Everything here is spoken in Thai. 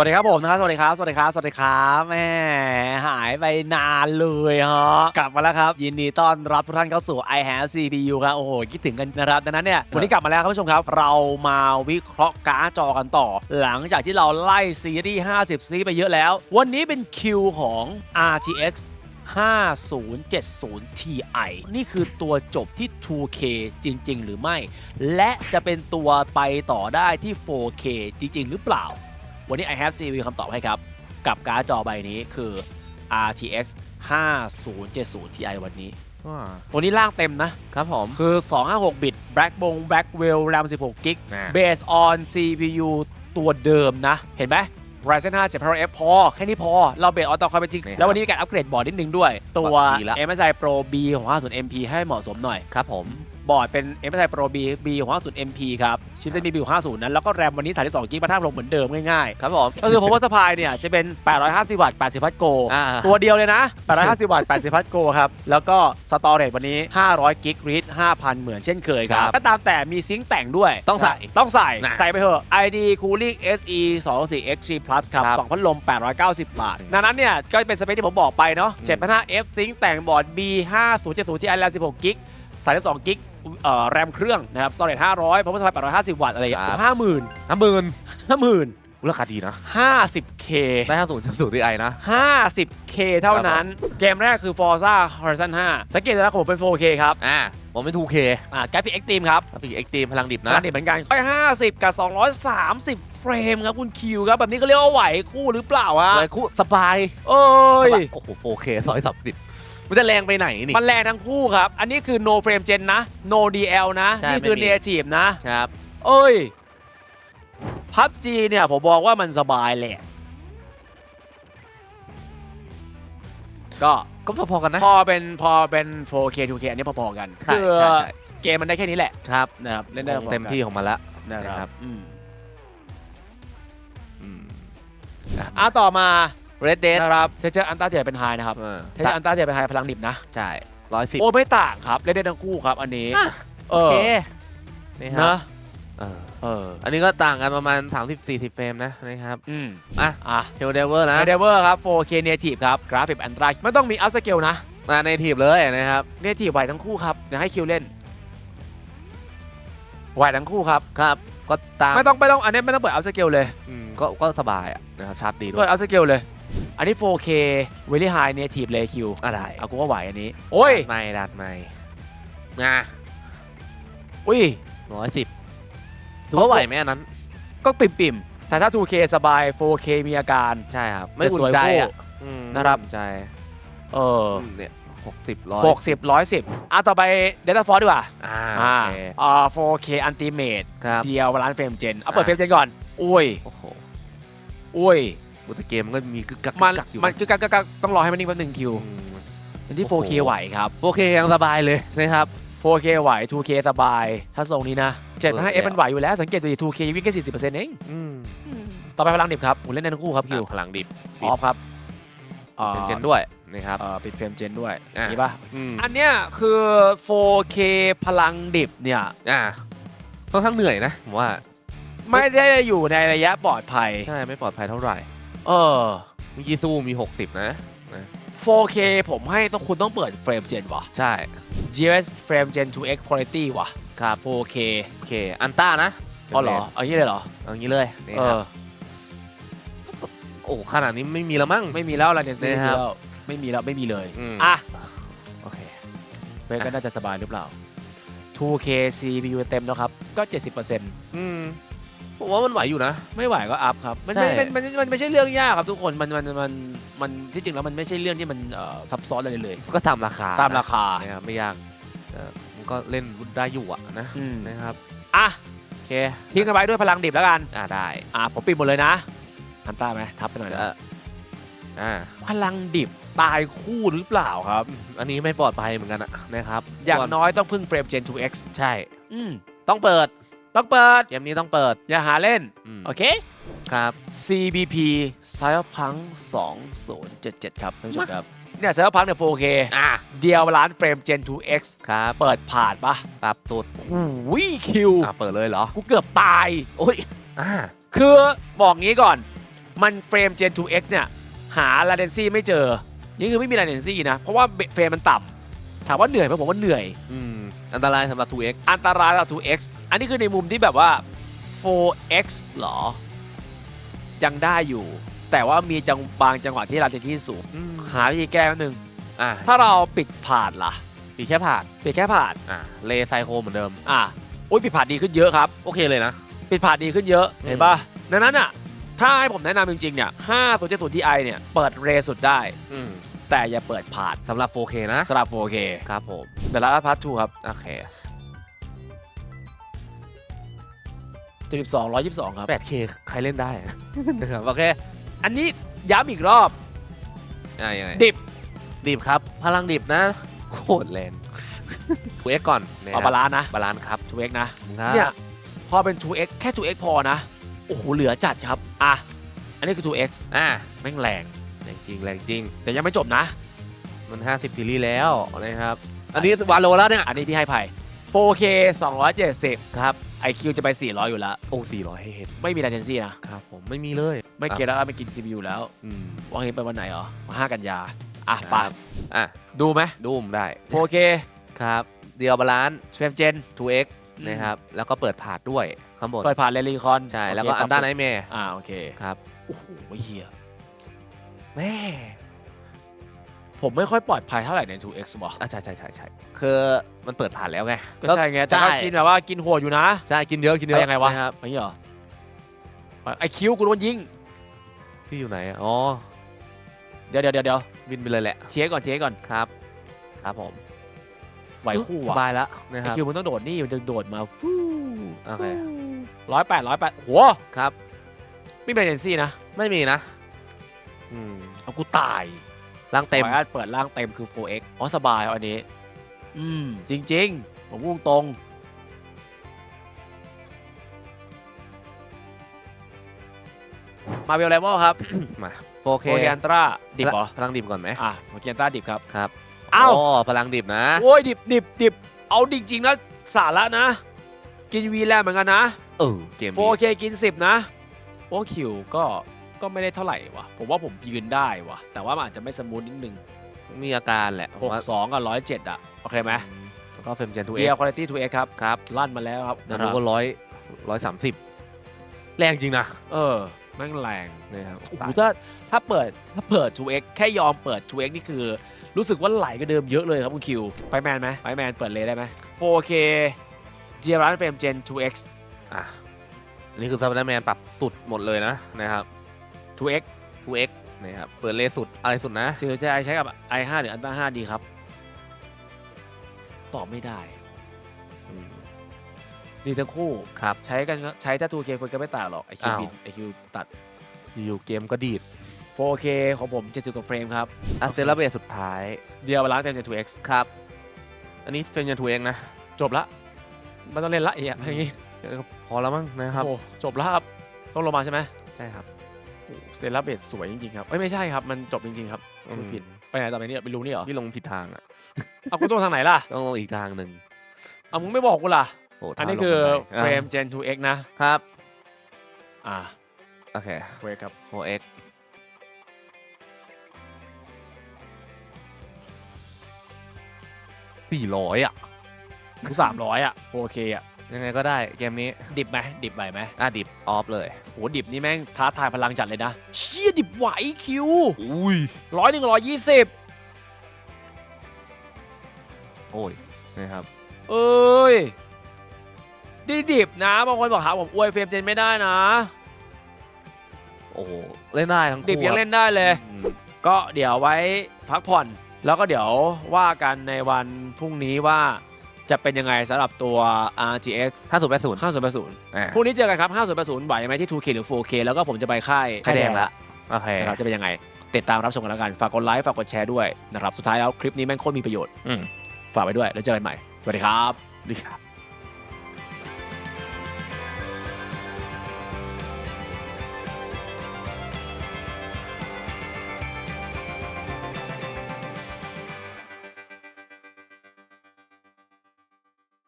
สวัสดีครับผมนะครับสวัสดีครับ สวัสดีครับสวัสดีครับแม่หายไปนานเลยฮะกลับมาแล้วครับ ยินดีต้อนรับทุกท่านเข้าสู่ i have CPU ครับโอ้โหคิดถึงกันนะครับดังนั้นเนี่ยวันนี้กลับมาแล้วครับผู้ชมครับ เรามาวิเคราะห์การ์ดจอกันต่อ หลังจากที่เราไล่ซีรีส์ 50 ซีรีส์ไปเยอะแล้ว วันนี้เป็นคิวของ RTX 5070 Ti นี่คือตัวจบที่ 2K จริง ๆ หรือไม่ และจะเป็นตัวไปต่อได้ที่ 4K จริง ๆ หรือเปล่า วันนี้ I have CPU คำตอบให้ครับ กับการ์ดจอใบนี้คือ RTX 5070 Ti วันนี้ ตัวนี้ร่างเต็มนะ ครับผม คือ 256 บิต Blackbone Blackwell RAM 16 g b based on CPU ตัวเดิมนะ เห็นไหม Ryzen 5 7 F พอ แค่นี้พอ เราเบสออนต่อความเป็นจริงนี่ครับแล้ววันนี้มีการอัปเกรดบอร์ดนิดนึงด้วย ตัวบอร์ดดีละ MSI Pro B ของ50 MP ให้เหมาะสมหน่อย ครับผม บอร์ดเป็น MSI Pro B B ของ50 MP ครับชิปเซ็ต B ของ50นั้นแล้วก็แรมวันนี้32 g b ประทับลงเหมือนเดิมง่ายครับผมๆก็คือ power supply เนี่ยจะเป็น 850 วัตต์ 80วัตต์โกอ่าตัวเดียวเลยนะ 850 วัตต์ 80วัตต์โกครับ แล้วก็สตอเรจวันนี้ 500 กิกรีด5,000 เหมือนเช่นเคยครัครับบก็ตามแต่มีซิงค์แต่งด้วยต้องใส่ต้องใส่นะใส่ไปเถอะ ID Cooling SE 24 X3 Plus ครับครับ2พัดลม 890 บาทดังนั้นเนี่ยก็เป็นสเปคที่ผมบอกไปเนาะ7,500 F ซิงค์แต่งบอร์ด B 5070ที่ RAM 16กิก32กิกเอ่อ แรมเครื่องนะครับ storage 500 power supply 850วัตต์อะไรอย่างเงี้ยครับห้าหมื่นห้าหมื่นห้าหมื่นราคาดีนะห้าสิบเคได้ห้าศูนย์จุดศูนย์ที่ไอนะ 50K เท่านั้น เกมแรกคือ Forza Horizon 5 สังเกตนะผมเป็น 4K ครับ อ่า ผมเป็น 2K อ่ากราฟิก Extreme ครับ กราฟิกเอ็กตีมพลังดิบนะนะเหมือนกันไป50 กับ 230 เฟรมครับคุณคิวครับ แบบนี้ก็เรียกว่าไหวคู่หรือเปล่าฮะไว้คู่สบายเอ้ยสบายโอ้โห 4K ร้อยสา มสิบมันจะแรงไปไหนนี่ มันแรงทั้งคู่ครับ อันนี้คือ no frame gen นะ no DL นะ ใช่นี่คือ ไม่มี native นะ ครับ เอ้ยพับจีเนี่ย ผมบอกว่ามันสบายแหละ ก็ก็พอๆกันนะพอเป็นพอเป็น 4K 2K อันนี้พอๆกัน ใช่คือใช่ใช่เกมมันได้แค่นี้แหละครับนะครับเล่นได้พอๆกันเต็มที่ของมันละ นะนะคครัรับ บ อืม อืม อะต่อมา Red Dead นะครับเทเจอร์อันต้าเทียเป็นไฮนะครับเออเทเจอร์อันต้าเทียเป็นไฮพลังดิบนะ ใช่ร้อยสิบโอ้ไม่ต่างครับ เล่นได้ทั้งคู่ครับอันนี้อะเอโออเคนี่ครับนะเออเอออันนี้ก็ต่างกันประมาณ 30-40 เฟรมนะนะครับอืมอะอะเทลเดเวอร์นะเดเวอร์ครับ 4K native ครับ กราฟิกอันตราไม่ต้องมีอัพสเกลนะมาในทีบเลยนะครับ native ไหวทั้งคู่ครับเดี๋ยวให้คิวเล่นไหวทั้งคู่ครับครับ ก็ตามไม่ต้องไม่ต้องอันนี้ไม่ต้องเปิดอัพสเกลเลยอืมก็ก็สบายอะนะครับชาร์จดีด้วเปิยดอัพสเกลเลย อันนี้ 4K very high native เลยคิวอะได้เอากูว่าไหวอันนี้ โอ้ย ไม่ดัดไม่งาอุ้ยร้อยสิบถือว่าไหวไหมอันนั้น ก็ปิ่มปิ่มๆแต่ถ้า 2K สบาย 4K มีอาการ ใช่ครับ ไม่อุ่สวยนใจคู่อะอืมนะครับไม่อุ่ใจ เอออืมเนี่ยหกสิบร้อยหกสิบร้อยสิบอะต่อไป Data Force ดีกว่า อ่าอ่าโอเคอ่า 4K Ultimate ครับเดียวร้านเฟรมเจนเอาเปิดอะเฟรมเจนก่อน อุ้ยโอ้โหอุ้ย อุตเกมมันก็มีกึกกักมันกึกกักอยู่มันคือกักกักกักต้องรอให้มันนิ่งแป๊บหนึงคิวอืมอันที่โอ้โห 4K ไหวครับ โอเคยังสบายเลยนะครับ 4K ไหว 2K สบาย ถ้าทรงนี้นะเออ7 5 F มันไหวอยู่แล้ว สังเกตดูดิ 2K วิ่งแค่40%เองอืมต่อไปพลังดิบครับผมเล่นได้ทั้งคู่ครับคิวอะพลังดิบออฟครับอ่าเป็นเจนด้วยนะครับ เอ่อปิดเฟรมเจนด้วยอะ นี่ป่ะ อืมอันเนี้ยคือ 4K พลังดิบเนี่ย อ่าค่อนข้างเหนื่อยนะผมว่าไม่ได้อยู่ในระยะปลอดภัย ใช่ไม่ปลอดภัยเท่าไหร่ เออเมื่อกี้สู้มี 60นะ 4K ผมให้ต้องคุณต้องเปิดเฟรมเจนว่ะ ใช่ GS Frame Gen 2X Quality ว่ะ ครับ 4K โอเค อันต้านะอ๋อเหรอเอางี้เลยเหรอ เอางี้เลยนี่เอครับ อ โอ้ขนาดนี้ไม่มีแล้วมั้ง ไม่มีแล้วอะไรเนี่ยซื้อนะครับแล้วไม่มีแล้วไม่มีเลยอืม อะโอเค เว็บก็น่าจะสบายหรือเปล่า 2K CPU เต็มแล้วครับ ก็ 70%อืม ผมว่ามันไหวอยู่นะ ไม่ไหวก็อัพครับ มันใช่ไม่มันมันมันไม่ใช่เรื่องยากครับทุกคน มันมันมันมันที่จริงแล้วมันไม่ใช่เรื่องที่มันเอ่อซับซ้อนอะไรเลย ก็ตามราคาตามราคานะครับไม่ยากเออมันก็เล่นได้อยู่อะนะอืมนะครับอะโอเคทิ้งกันไว้ด้วยพลังดิบแล้วกัน อ่าได้อะผมปิดหมดเลยนะอันต้าไหมทับไปหน่อยนะเอออ่าพลังดิบตายคู่หรือเปล่าครับ อันนี้ไม่ปลอดภัยเหมือนกันอะนะครับอย่างส่วนน้อยต้องพึ่งเฟรม Gen 2X ใช่ อืมต้องเปิด ต้องเปิดเกมนี้ต้องเปิด อย่าหาเล่นอืมโอเค ครับ CBP Cyberpunk 2077 ครับท่านผู้ชมครับ เนี่ย Cyberpunk เนี่ย 4K อ่าเดียวร้านเฟรม Gen 2X ครับ เปิดผ่านปะปรับสุดหูยคิว อ่าเปิดเลยเหรอ กูเกือบตาย โอ้ย อ่า คือบอกงี้ก่อน มันเฟรม Gen 2X เนี่ย หา latency ไม่เจอ นี่คือไม่มี latency นะ เพราะว่าเฟรมมันต่ำ ถามว่าเหนื่อยไหมผมว่าเหนื่อย อืมอันตรายสำหรับ 2x อันตรายกับ 2x อันนี้คือในมุมที่แบบว่า 4x เหรอ ยังได้อยู่ แต่ว่ามีจังบางจังหวะที่ latency สูง อืมหาวิธีแก้นิดนึง อะถ้าเราปิดผ่านล่ะ ปีแค่ผ่านปิดแค่ผ่าน อะเลไซโคเหมือนเดิม อะอุ้ยปิดผ่านดีขึ้นเยอะครับ โอเคเลยนะ ปิดผ่านดีขึ้นเยอะ อืม เห็นป่ะดังนั้นอะ ถ้าให้ผมแนะนำจริงๆเนี่ย5 0 7 0 Ti เนี่ย เปิดเรสุดได้ อืม แต่อย่าเปิดผ่านสำหรับ 4K นะสำหรับ 4K ครับผมเดลัสพาร์ท2ครับ โอเค 72 122 ครับ 8K ใครเล่นได้ นะครับโอเค อันนี้ย้ำอีกรอบ อะยังไงดิบดิบครับ พลังดิบนะโคตรแรง 2x ก่อนนะคเอารับบาลานซ์นะบาลานซ์ครับ 2x นะ ครับเนี่ย พอเป็น 2x แค่ 2x พอนะ โอ้โห เหลือจัดครับ อะ อันนี้คือ 2x อะแม่งแรง แรงจริงแรงจริง แต่ยังไม่จบนะ มัน 50ซีรีส์แล้วนะครับ อันนี้วาโลแล้วเนี่ย อันนี้พี่ให้ไผ่ 4K 270 ครับ IQ จะไป 400 อยู่แล้ว โอ้400 ให้เห็น ไม่มี latency นะ ครับผมไม่มีเลยไม่เกลียดแล้วไม่กิน CPU แล้วอืมวางเห็นไปวันไหนเหรอ5กันยา อะคไปรับอะดูไหม ดูมได้ 4K ครับเดียวบาลานซ์ เฟรมเจน 2x นะครับแล้วก็เปิดผาดด้วยข้างบนเปิดผ่านเรลีคอนใช่แล้วก็อันด้านไนแม่อ่าโอเคครับ โอ้โหเฮีย แม่ผมไม่ค่อยปลอดภัยเท่าไหร่ใน 2X ว่ะอะใช่ใช่ใช่ใช่คือมันเปิดผ่านแล้วไงก็ใช่ไงแต่ก็ใช่กินแบบว่ากินโหดอยู่นะใช่กินเยอะกินเยอะไปยังไงวะนะครับไม่เหรอไอคิวกูโดนยิงพี่อยู่ไหนอะอ๋อเดี๋ยวเดี๋ยวเดี๋ยวเดี๋ยวบินไปเลยแหละเช็คก่อนเช็คก่อนครับ ครับผมไหวคู่สอะบายแล้วนะไอครับคิวมันต้องโดดนี่มันจะโดดมาฟู่โอเคร้อยแปดร้อยแปดโหครับไม่เป็นเอเจนซี่นะไม่มีนะอืม เอากูตายร่างเต็มขออนุญาตเปิดร่างเต็มคือ 4x อ๋อสบายเอาอันนี้ อืม จริง ๆ ผมพูดตรงมาเวลเลเวลครับมา 4K โอเคอันตราดิบเหรอพลังดิบก่อนไหมอะโอเคอันตราดิบครับครับอ้าวโพลังดิบนะโอ้ยดิบดิบดิบเอาจริงๆนะสาระนะ กินวีแลเหมือนกันนะเออเกมนี้ 4K กิน 10 นะโอ้คิวก็ ก็ไม่ได้เท่าไหร่วะผมว่าผมยืนได้วะแต่ว่ามันอาจจะไม่สมูทนิดนึงมีอาการแหละผมว่า62กับ107อะโอเคไหมอืมแล้วก็เฟรมเจนทูเอเดียร์คุณภาพ 2x ครับครับลั่นมาแล้วครับนารูก็ร้อยร้อยสามสิบแรงจริงนะเออแม่งแรง นะครับโอ้โหถ้าถ้าเปิดถ้าเปิด 2x แค่ยอมเปิด 2x นี่คือ รู้สึกว่าไหลก็เดิมเยอะเลยครับคุณคิว ไปแมนไหมไปแมนเปิดเลยได้ไหม 4K เจียรันเฟรมเจน 2x อะอันนี้คือซับแมนปรับสุดหมดเลยนะนะครับ 2x 2x นะครับเปิดเลสุดอะไรสุดนะซื้อจะใช้กับ i5 หรือ Ultra 5ดีครับ ตอบไม่ได้อืมดีทั้งคู่ครับ ใช้กันก็ใช้ถ้า 2K คนก็ไม่ต่างหรอกไอคิวอ้าว บินไอคิวตัด อยู่เกมก็ดีด 4K ของผม70กว่าเฟรมครับ อัสเซลเบสสุดท้าย เดียวบาลานซ์เต็ม 2x ครับ อันนี้เฟรมเจนทูเองนะ จบละไม่ต้องเล่นละไอ้เหี้ยอย่างงี้พอแล้วมั้งนะครับ โอ้จบแล้วครับต้องลงมาใช่ไหม ใช่ครับ เซราเบสสวยจริงๆครับเอ้ยไม่ใช่ครับมันจบจริงๆครับอืมผิดไปไหนต่อไปเนี่ยไปรู้นี่เหรอพี่ลงผิดทางอะเอากูต้องทางไหนล่ะต้องลงอีกทางหนึ่งเอามึงไม่บอกกูล่ะโอ้อันนี้ทางลงคือทางไหนเฟรมอะ Gen 2X นะครับ อ่าโอเคเฟรมครับ 4x สี่ร้อยอะกูสามร้อยอะโอเคอะ ยังไงก็ได้เกมนี้ดิบไหมดิบไหวไหมอะดิบออฟเลย โหดิบนี่แม่งท้าทายพลังจัดเลยนะ เชี่ยดิบไหวคิวอุ้ยร้อยหนึ่งร้อยยี่สิบโอ้ยนะครับเอ้ยดิดิบนะบางคนบอกหาผมอวยเฟรมเจนไม่ได้นะ โอ้โหเล่นได้ทั้งคู่ดิบยังเล่นได้เลย อืมก็เดี๋ยวไว้พักผ่อน แล้วก็เดี๋ยวว่ากันในวันพรุ่งนี้ว่า จะเป็นยังไงสำหรับตัว RGX ห้าศูนย์แปดศูนย์5080อ่าพรุ่งนี้เจอกันครับ 5080 ไหวไหมที่ 2K หรือ 4K แล้วก็ผมจะไปค่ายค่ายแดงละโอเค นะครับจะเป็นยังไง ติดตามรับชมกันแล้วกันฝากกดไลค์ฝากกดแชร์ด้วยนะครับสุดท้ายแล้วคลิปนี้แม่งโคตรมีประโยชน์อืม ฝากไว้ด้วยแล้วเจอกันใหม่สวัสดีครับ ดีครับ